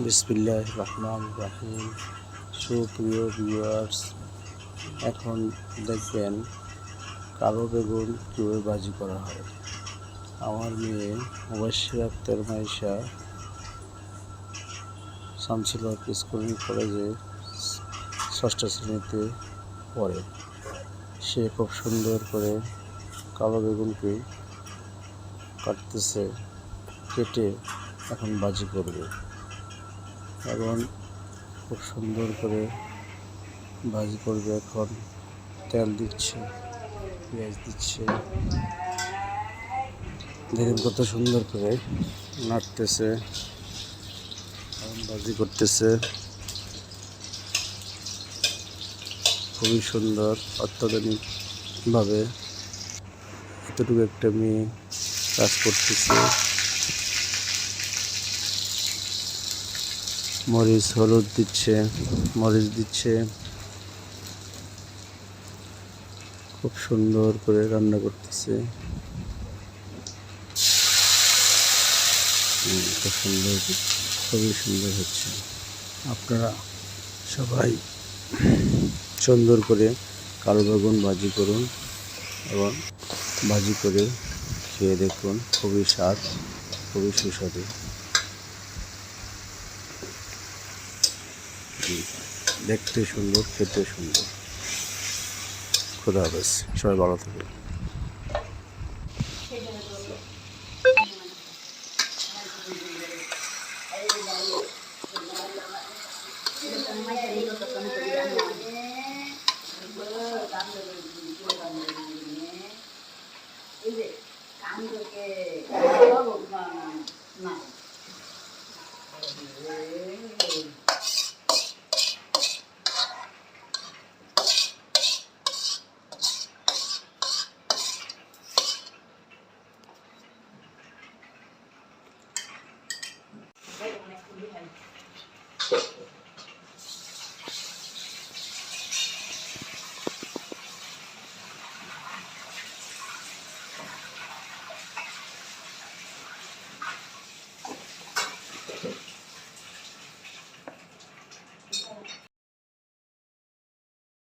বিসমিল্লাহ রহমান রাহিম সুপ্রিয় ভিউয়ার্স এখন দেখবেন কালো বেগুন কীভাবে বাজি করা হয়। আমার মেয়ে মুবাশির আক্তার মাইশা শামসুল স্কুল কলেজে ষষ্ঠ শ্রেণীতে পড়ে। সে খুব সুন্দর করে কালো বেগুনকে কাটতেছে, কেটে এখন বাজি করবে। এবং খুব সুন্দর করে ভাজি করবে এখন। তেল দিচ্ছে, পেঁয়াজ দিচ্ছে। দেখেন কত সুন্দর করে নাড়তেছে ভাজি করতেছে। খুবই সুন্দর, অত্যাধুনিকভাবে। এতটুকু একটা মেয়ে কাজ করতেছে। মরিচ, হলুদ দিচ্ছে, মরিচ দিচ্ছে। খুব সুন্দর করে রান্না করতেছে। খুব সুন্দর, খুবই সুন্দর হচ্ছে। আপনারা সবাই সুন্দর করে কালো বেগুন ভাজি করুন এবং ভাজি করে খেয়ে দেখুন। খুবই স্বাদ, খুবই সুস্বাদু। পাখি দেখতে সুন্দর খেতে সুন্দর। খুদা হাফেজ সবাই ভালো থাকে